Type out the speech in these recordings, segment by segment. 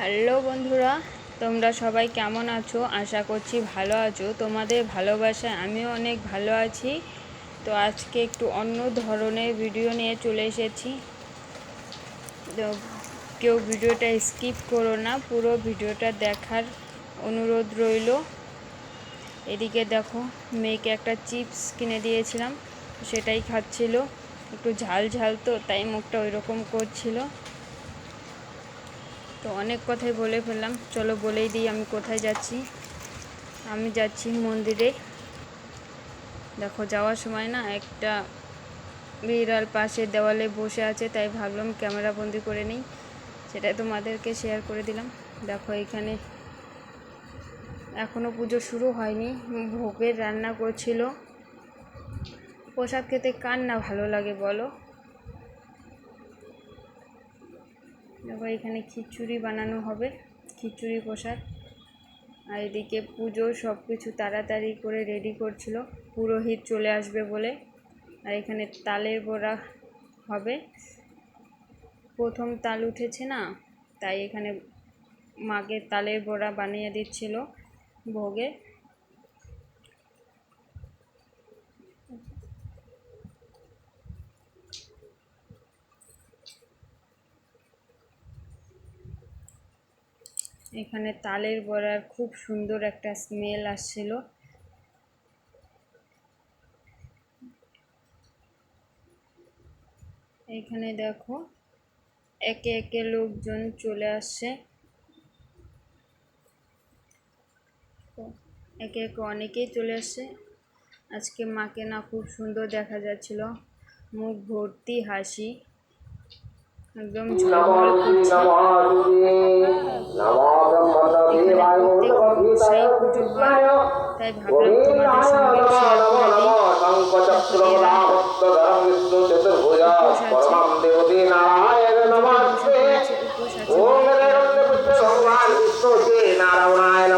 Hello বন্ধুরা, তোমরা সবাই কেমন আছো? আশা করছি ভালো আছো। তোমাদের ভালোবাসায় আমিও অনেক ভালো আছি। তো আজকে একটু অন্য ধরনের ভিডিও নিয়ে চলে এসেছি। তো কেউ ভিডিওটা স্কিপ করো না, পুরো ভিডিওটা দেখার অনুরোধ রইল। এদিকে দেখো, মেয়েকে একটা চিপস কিনে দিয়েছিলাম, সেটাই খাচ্ছিল। একটু ঝাল ঝাল তো, তাই মুখটা ওই রকম করছিল। তো অনেক কথাই বলে ফেললাম। চলো বলেই দিই আমি কোথায় যাচ্ছি। আমি যাচ্ছি মন্দিরে। দেখো যাওয়ার সময় না একটা বিড়াল পাশে দেওয়ালে বসে আছে, তাই ভাবলাম ক্যামেরা বন্দি করে নিই। সেটাই তোমাদেরকে শেয়ার করে দিলাম। দেখো এখানে এখনও পুজো শুরু হয়নি, ভোগের রান্না করছিল। প্রসাদ খেতে কার না ভালো লাগে বলো? দেখো, এখানে খিচুড়ি বানানো হবে, খিচুড়ি প্রসাদ আর এদিকে পুজো সব কিছু তাড়াতাড়ি করে রেডি করছিল। পুরোহিত চলে আসবে বলে। আর এখানে তালের বড়া হবে। প্রথম তাল উঠেছে না, তাই এখানে মাকে তালের বড়া বানিয়ে দিচ্ছিল ভোগে। এখানে তালের বড়ার খুব সুন্দর একটা স্মেল আসছিল। এখানে দেখো, একে একে লোকজন চলে আসছে। একে একে অনেকেই চলে আসছে। আজকে মাকে না খুব সুন্দর দেখা যাচ্ছিল। মুখ ভর্তি হাসি। একদম ঝলমল করছে। হয় তাই ভাবলাম তোমাদের সঙ্গে শেয়ার করে দিই উপোস আছে ভগবান বিষ্ণু শ্রী নারায়ণায়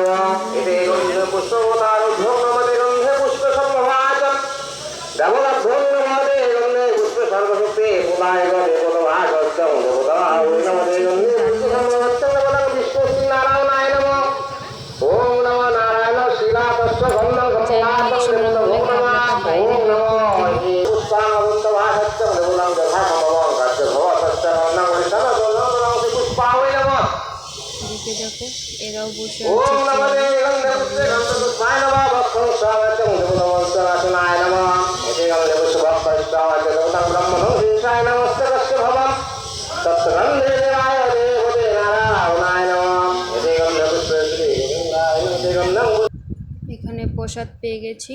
এখানে প্রসাদ পেয়ে গেছি।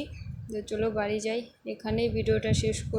চলো বাড়ি যাই। এখানেই ভিডিওটা শেষ করি।